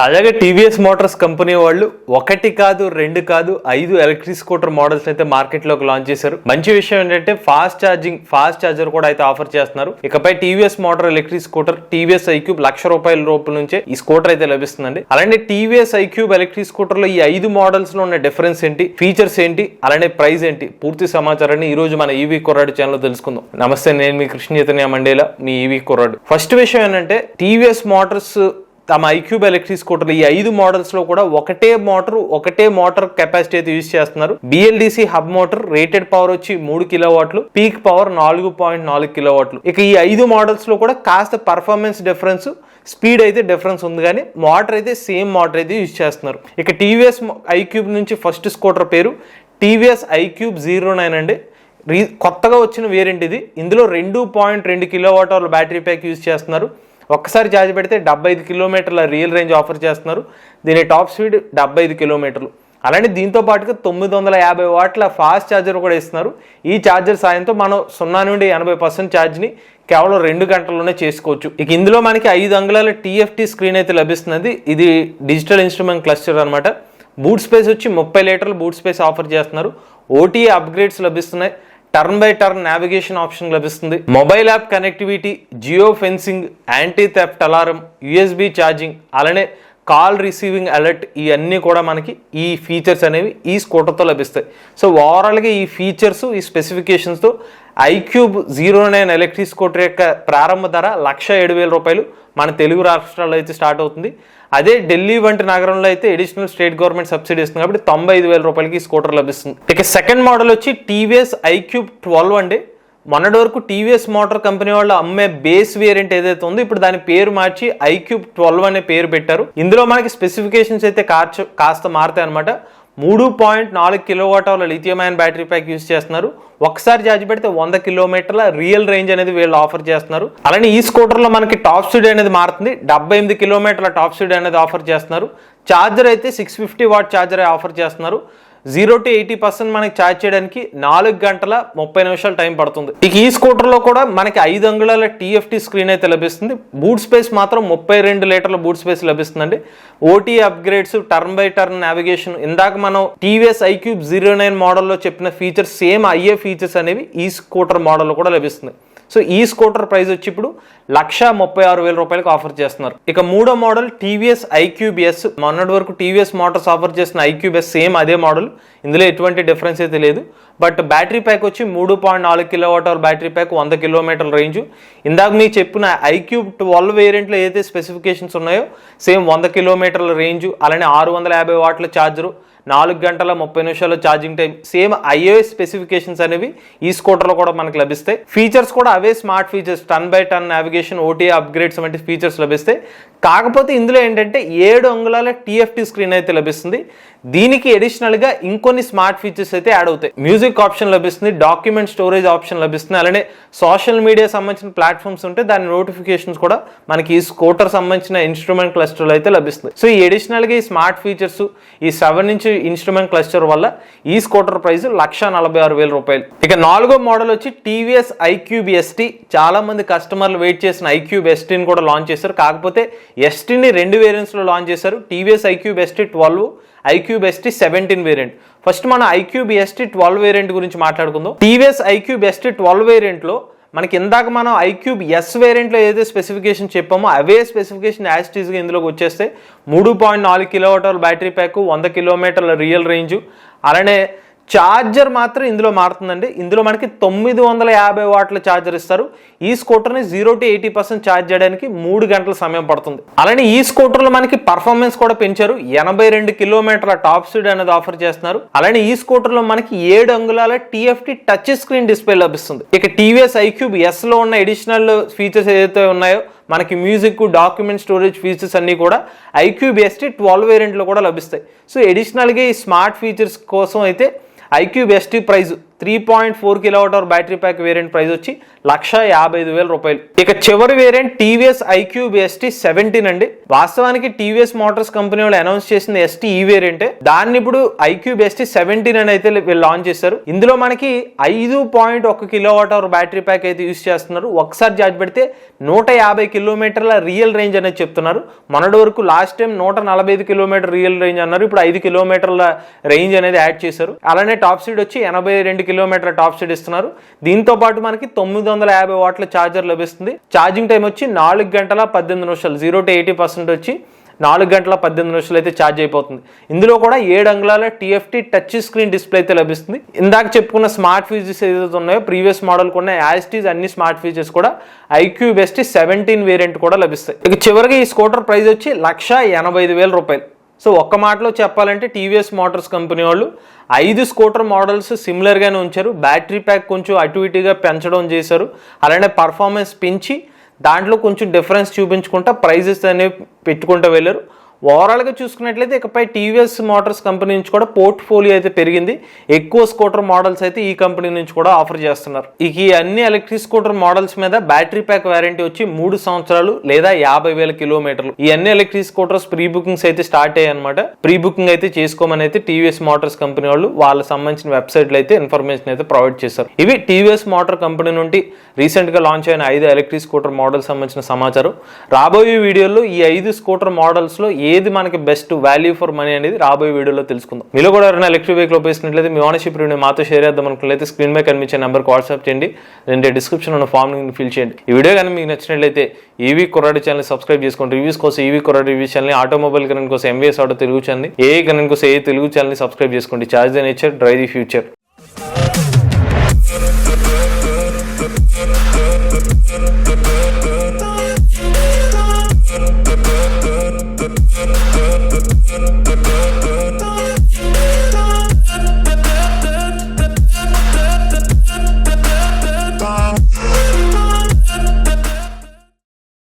తాజాగా TVS Motors company వాళ్ళు ఒకటి కాదు రెండు కాదు ఐదు ఎలక్ట్రిక్ స్కూటర్ మోడల్స్ అయితే మార్కెట్లోకి లాంచ్ చేశారు. మంచి విషయం ఏంటంటే ఫాస్ట్ ఛార్జింగ్ ఫాస్ట్ ఛార్జర్ కూడా అయితే ఆఫర్ చేస్తున్నారు. ఇకపై TVS motor electric scooter TVS iQube lakh రూపాయల రూపాయల నుంచే ఈ స్కూటర్ అయితే లభిస్తుందండి. అలానే టీవీఎస్ ఐక్యూబ్ ఎలక్ట్రిక్ స్కూటర్లో ఈ ఐదు మోడల్స్లో ఉన్న డిఫరెన్స్ ఏంటి ఫీచర్స్ ఏంటి అలానే ప్రైస్ ఏంటి? పూర్తి సమాచారాన్ని ఈ రోజు మన ఈవీ కుర్రాడు ఛానల్ తెలుసుకుందాం. నమస్తే నేను మీ కృష్ణ చైతన్య మండేలా మీ ఈవీ కుర్రాడు. ఫస్ట్ విషయం ఏంటంటే టీవీఎస్ మోటార్స్ తమ ఐక్యూబ్ ఎలక్ట్రిక్ స్కూటర్లు ఈ ఐదు మోడల్స్లో కూడా ఒకటే మోటార్ ఒకటే మోటార్ కెపాసిటీ అయితే యూజ్ చేస్తున్నారు. BLDC hub motor rated power వచ్చి మూడు కిలోవాట్లు పీక్ పవర్ నాలుగు పాయింట్ నాలుగు కిలో వాట్లు ఇక ఈ ఐదు మోడల్స్లో కూడా కాస్త పర్ఫార్మెన్స్ డిఫరెన్స్ స్పీడ్ అయితే డిఫరెన్స్ ఉంది కానీ మోటార్ అయితే సేమ్ మోటార్ అయితే యూజ్ చేస్తున్నారు. ఇక టీవీఎస్ ఐక్యూబ్ నుంచి ఫస్ట్ స్కూటర్ పేరు టీవీఎస్ ఐక్యూబ్ జీరో నైన్ అండి. రీ కొత్తగా వచ్చిన వేరియంట్ ఇది. ఇందులో రెండు పాయింట్ రెండు kilo watt hour battery pack use చేస్తున్నారు. ఒక్కసారి ఛార్జ్ పెడితే డెబ్బై ఐదు కిలోమీటర్ల రియల్ రేంజ్ ఆఫర్ చేస్తున్నారు. దీని టాప్ స్పీడ్ డెబ్బై ఐదు కిలోమీటర్లు. అలానే దీంతో పాటుగా తొమ్మిది వందల యాభై వాట్ల ఫాస్ట్ ఛార్జర్ కూడా ఇస్తున్నారు. ఈ ఛార్జర్ సాయంతో మనం సున్నా నుండి ఎనభై పర్సెంట్ ఛార్జ్ని కేవలం రెండు గంటల్లోనే చేసుకోవచ్చు. ఇక ఇందులో మనకి ఐదు అంగుళాల టీఎఫ్టీ స్క్రీన్ అయితే లభిస్తున్నది. ఇది డిజిటల్ ఇన్స్ట్రుమెంట్ క్లస్టర్ అనమాట బూట్ స్పేస్ వచ్చి ముప్పై లీటర్ల బూట్ స్పేస్ ఆఫర్ చేస్తున్నారు. ఓటీ అప్గ్రేడ్స్ లభిస్తున్నాయి. Turn by turn navigation option లభిస్తుంది. Mobile app connectivity geo fencing anti theft alarm USB charging అలానే కాల్ రిసీవింగ్ అలర్ట్ ఇవన్నీ కూడా మనకి ఈ ఫీచర్స్ అనేవి ఈ స్కూటర్తో లభిస్తాయి. సో ఓవరాల్గా ఈ ఫీచర్స్ ఈ స్పెసిఫికేషన్స్తో iQube zero nine electric scooter యొక్క ప్రారంభ ధర లక్ష ఏడు వేల రూపాయలు మన తెలుగు రాష్ట్రాల్లో అయితే స్టార్ట్ అవుతుంది. అదే ఢిల్లీ వంటి నగరంలో అయితే అడిషనల్ స్టేట్ గవర్నమెంట్ సబ్సిడీ ఇస్తుంది కాబట్టి తొంభై ఐదు వేల రూపాయలకి స్కూటర్ లభిస్తుంది. ఇక సెకండ్ మోడల్ వచ్చి టీవీఎస్ ఐక్యూబ్ ట్వెల్వ్ అండి. మొన్నటి వరకు టీవీఎస్ మోటార్ కంపెనీ వాళ్ళు అమ్మే బేస్ వేరియంట్ ఏదైతే ఉందో ఇప్పుడు దాని పేరు మార్చి ఐక్యూబ్ ట్వెల్వ్ అనే పేరు పెట్టారు. ఇందులో మనకి స్పెసిఫికేషన్స్ అయితే కాచ కాస్త మారుతాయి అనమాట మూడు పాయింట్ నాలుగు kilowatt అవర్ల lithium ion battery pack use చేస్తున్నారు. ఒకసారి ఛార్జ్ పెడితే వంద కిలోమీటర్ల రియల్ రేంజ్ అనేది వీళ్ళు ఆఫర్ చేస్తున్నారు. అలానే ఈ స్కూటర్లో మనకి టాప్ స్పీడ్ అనేది మారుతుంది. డెబ్బై ఎనిమిది కిలోమీటర్ల టాప్ స్పీడ్ అనేది ఆఫర్ చేస్తున్నారు. ఛార్జర్ అయితే six fifty watt charger offer చేస్తున్నారు. జీరో టు ఎయిటీ పర్సెంట్ మనకి ఛార్జ్ చేయడానికి నాలుగు గంటల ముప్పై నిమిషాలు టైం పడుతుంది. ఇక ఈ స్కూటర్లో కూడా మనకి ఐదు అంగుళాల టీఎఫ్టీ స్క్రీన్ అయితే లభిస్తుంది. బూట్ స్పేస్ మాత్రం ముప్పై రెండు లీటర్ల boot space లభిస్తుందండి. OT upgrades turn by turn navigation ఇందాక మనం టీవీఎస్ ఐక్యూబ్ జీరో నైన్ మోడల్లో చెప్పిన ఫీచర్స్ సేమ్ అయ్యే ఫీచర్స్ అనేవి ఈ స్కూటర్ మోడల్లో కూడా లభిస్తుంది. సో ఈ స్కూటర్ ప్రైస్ వచ్చి ఇప్పుడు లక్ష ముప్పై ఆరు వేల రూపాయలకు ఆఫర్ చేస్తున్నారు. ఇక మూడో మోడల్ టీవీఎస్ ఐక్యూబిఎస్. మొన్నటి వరకు టీవీఎస్ మోటార్స్ ఆఫర్ చేసిన ఐక్యూబిఎస్ సేమ్ అదే మోడల్. ఇందులో ఎటువంటి డిఫరెన్స్ అయితే లేదు. బట్ బ్యాటరీ ప్యాక్ వచ్చి మూడు పాయింట్ నాలుగు kilo watt hour battery pack వంద కిలోమీటర్ల రేంజ్. ఇందాక మీకు చెప్పిన ఐక్యూబ్ ట్వెల్వ్ వేరియంట్లో ఏదైతే స్పెసిఫికేషన్స్ ఉన్నాయో సేమ్ వంద కిలోమీటర్ల రేంజ్ అలానే ఆరు వందల యాభై వాట్ల ఛార్జరు నాలుగు గంటల ముప్పై నిమిషాలు charging time same iOS specifications అనేవి ఈ స్కూటర్లో కూడా మనకు లభిస్తాయి. ఫీచర్స్ కూడా అవే smart features turn by turn navigation OT upgrades వంటి ఫీచర్స్ లభిస్తాయి. కాకపోతే ఇందులో ఏంటంటే ఏడు అంగుళాల టీఎఫ్టీ స్క్రీన్ అయితే లభిస్తుంది. దీనికి అడిషనల్గా ఇంకొన్ని స్మార్ట్ ఫీచర్స్ అయితే యాడ్ అవుతాయి. మ్యూజిక్ ఆప్షన్ లభిస్తుంది డాక్యుమెంట్ స్టోరేజ్ ఆప్షన్ లభిస్తుంది అలానే సోషల్ మీడియా సంబంధించిన ప్లాట్ఫామ్స్ ఉంటే దాని నోటిఫికేషన్స్ కూడా మనకి ఈ స్కూటర్ సంబంధించిన ఇన్స్ట్రుమెంట్ క్లస్టర్లు అయితే లభిస్తుంది. సో ఈ అడిషనల్గా ఈ స్మార్ట్ ఫీచర్స్ ఈ సెవెన్ ఇంచ్ ఇన్స్ట్రుమెంట్ క్లస్టర్ వల్ల ఈ స్కూటర్ ప్రైస్ లక్ష నలభై ఆరు వేల రూపాయలు. ఇక నాలుగో మోడల్ వచ్చి టీవీఎస్ ఐక్యూబ్ ఎస్టీ చాలా మంది కస్టమర్లు వెయిట్ చేసిన ఐక్యూబ్ ఎస్టీని కూడా లాంచ్ చేశారు. కాకపోతే ఎస్టీని రెండు వేరియంట్స్లో లాంచ్ చేశారు. TVS iQube ST twelve iQube ST seventeen variant first మనం ఐక్యూబ్ ఎస్టీ ట్వెల్వ్ వేరియంట్ గురించి మాట్లాడుకుందాం. టీవీఎస్ ఐక్యూబ్ ఎస్టీ ట్వెల్వ్ వేరియంట్లో మనకి ఇందాక మనం ఐక్యూబ్ ఎస్ వేరియంట్లో ఏదైతే స్పెసిఫికేషన్ చెప్పామో అవే స్పెసిఫికేషన్ యాస్టీస్గా ఇందులోకి వచ్చేస్తే మూడు పాయింట్ నాలుగు కిలోమీటర్ల బ్యాటరీ ప్యాక్ వంద కిలోమీటర్ల రియల్ రేంజ్ అలానే ఛార్జర్ మాత్రం ఇందులో మారుతుందండి. ఇందులో మనకి తొమ్మిది వందల యాభై వాట్ల ఛార్జర్ ఇస్తారు. ఈ స్కూటర్ని zero to eighty percent charge చేయడానికి మూడు గంటల సమయం పడుతుంది. అలానే ఈ స్కూటర్లో మనకి పర్ఫార్మెన్స్ కూడా పెంచారు. ఎనభై రెండు కిలోమీటర్ల టాప్ స్పీడ్ అనేది ఆఫర్ చేస్తున్నారు. అలానే ఈ స్కూటర్లో మనకి ఏడు అంగుళాల టీఎఫ్టీ టచ్ స్క్రీన్ డిస్ప్లే లభిస్తుంది. ఇక టీవీఎస్ ఐక్యూబ్ ఎస్లో ఉన్న ఎడిషనల్ ఫీచర్స్ ఏదైతే ఉన్నాయో మనకి మ్యూజిక్ డాక్యుమెంట్ స్టోరేజ్ ఫీచర్స్ అన్నీ కూడా ఐక్యూబ్ ఎస్టీ ట్వెల్వ్ వేరియంట్లో కూడా లభిస్తాయి. సో ఎడిషనల్గా ఈ స్మార్ట్ ఫీచర్స్ కోసం అయితే iQ best price. Three point four kilowatt hour battery pack variant price వచ్చి లక్ష యాభై ఐదు వేల రూపాయలు. ఇక చివరి variant TVS iQ ST seventeen అండి. వాస్తవానికి టీవీఎస్ మోటార్స్ కంపెనీ వాళ్ళు అనౌన్స్ చేసిన ఎస్టీ ఈ వేరియంటే. దాన్ని ఇప్పుడు ఐక్యూ ఎస్టీ సెవెంటీన్ అని అయితే వీళ్ళు లాంచ్ చేశారు. ఇందులో మనకి ఐదు పాయింట్ ఒక కిలోవాట్ అవర్ బ్యాటరీ ప్యాక్ అయితే యూస్ చేస్తున్నారు. ఒకసారి చార్జ్ పెడితే నూట యాభై కిలోమీటర్ల రియల్ రేంజ్ అనేది చెప్తున్నారు. మొన్నటి వరకు లాస్ట్ టైం నూట నలభై ఐదు కిలోమీటర్ రియల్ రేంజ్ అన్నారు. ఇప్పుడు ఐదు కిలోమీటర్ల రేంజ్ అనేది యాడ్ చేశారు. అలానే టాప్ స్పీడ్ వచ్చి ఎనభై రెండు కిలోమీటర్ల టాప్ స్పీడ్ ఇస్తున్నారు. దీంతో పాటు మనకి తొమ్మిది వందల యాభై వాట్ల ఛార్జర్ లభిస్తుంది. ఛార్జింగ్ టైం వచ్చి నాలుగు గంటల పద్దెనిమిది నిమిషాలు జీరో టు ఎయిటీ పర్సెంట్ వచ్చి నాలుగు గంటల పద్దెనిమిది నిమిషాలు అయితే ఛార్జ్ అయిపోతుంది. ఇందులో కూడా ఏడు అంగుళాల టీఎఫ్టీ టచ్ స్క్రీన్ డిస్ప్లే అయితే లభిస్తుంది. ఇందాక చెప్పుకున్న స్మార్ట్ ఫీచర్స్ ఏదైతే ఉన్నాయో ప్రీవియస్ మోడల్ కూడా యాజిటీస్ అన్ని స్మార్ట్ ఫీచర్స్ కూడా ఐక్యూ బెస్ట్ సెవెంటీన్ వేరియంట్ కూడా లభిస్తాయి. ఇక చివరిగా ఈ స్కూటర్ ప్రైస్ వచ్చి లక్ష ఎనభై ఐదు వేల రూపాయలు. సో ఒక్క మాటలో చెప్పాలంటే టీవీఎస్ మోటార్స్ కంపెనీ వాళ్ళు ఐదు స్కూటర్ మోడల్స్ సిమిలర్గానే ఉంచారు. బ్యాటరీ ప్యాక్ కొంచెం అటు ఇటుగా పెంచడం చేశారు. అలానే పర్ఫార్మెన్స్ పెంచి దాంట్లో కొంచెం డిఫరెన్స్ చూపించుకుంటా ప్రైజెస్ అనేవి పెట్టుకుంటూ వెళ్ళారు. ఓవరాల్గా చూసుకున్నట్లయితే ఇకపై టీవీఎస్ మోటార్స్ కంపెనీ నుంచి కూడా పోర్ట్ఫోలియో అయితే పెరిగింది. ఎక్కువ స్కూటర్ మోడల్స్ అయితే ఈ కంపెనీ నుంచి కూడా ఆఫర్ చేస్తున్నారు. ఇక ఈ అన్ని ఎలక్ట్రిక్ స్కూటర్ మోడల్స్ మీద బ్యాటరీ ప్యాక్ వారంటీ వచ్చి మూడు సంవత్సరాలు లేదా యాభై వేల కిలోమీటర్లు. ఈ అన్ని ఎలక్ట్రిక్ స్కూటర్స్ ప్రీ బుకింగ్స్ అయితే స్టార్ట్ అయ్యాయి అనమాట ప్రీ బుకింగ్ అయితే చేసుకోమని అయితే టీవీఎస్ మోటార్స్ కంపెనీ వాళ్ళు వాళ్ళకి సంబంధించిన వెబ్సైట్లు అయితే ఇన్ఫర్మేషన్ అయితే ప్రొవైడ్ చేశారు. ఇవి టీవీఎస్ మోటార్ కంపెనీ నుండి రీసెంట్గా లాంచ్ అయిన ఐదు ఎలక్ట్రిక్ స్కూటర్ మోడల్ సంబంధించిన సమాచారం. రాబోయే వీడియోలో ఈ ఐదు స్కూటర్ మోడల్స్లో ఏ ఏది మనకి బెస్ట్ వాల్యూ ఫర్ మనీ అనేది రాబోయే వీడియోలో తెలుసుకుందాం. మీలో కూడా ఎవరైనా ఎలక్ట్రిక్ వెహికల్ ఉపయోగించినట్లయితే మీ ఓనర్షిప్ రివ్యూ మాతో షేర్ చేద్దాం అనుకున్నట్లయితే స్క్రీన్ మీద కనిపించే నెంబర్కి వాట్సాప్ చేయండి. లేదంటే డిస్క్రిప్షన్ ఉన్న ఫామ్ ఫిల్ చేయండి. ఈ వీడియో కానీ మీకు నచ్చినట్లయితే ఈవీ కొరాడి ఛానల్ సబ్స్క్రైబ్ చేసుకోండి. రివ్యూస్ కోసం ఈవీ కొరాడి రివ్యూస్ ఛానల్ ఆటోమొబైల్ కరెంట్ కోసం MVS auto Telugu channel A current కోసం ఏ తెలుగు ఛానల్ సబ్స్క్రైబ్ చేసుకోండి. Charge the nature drive the future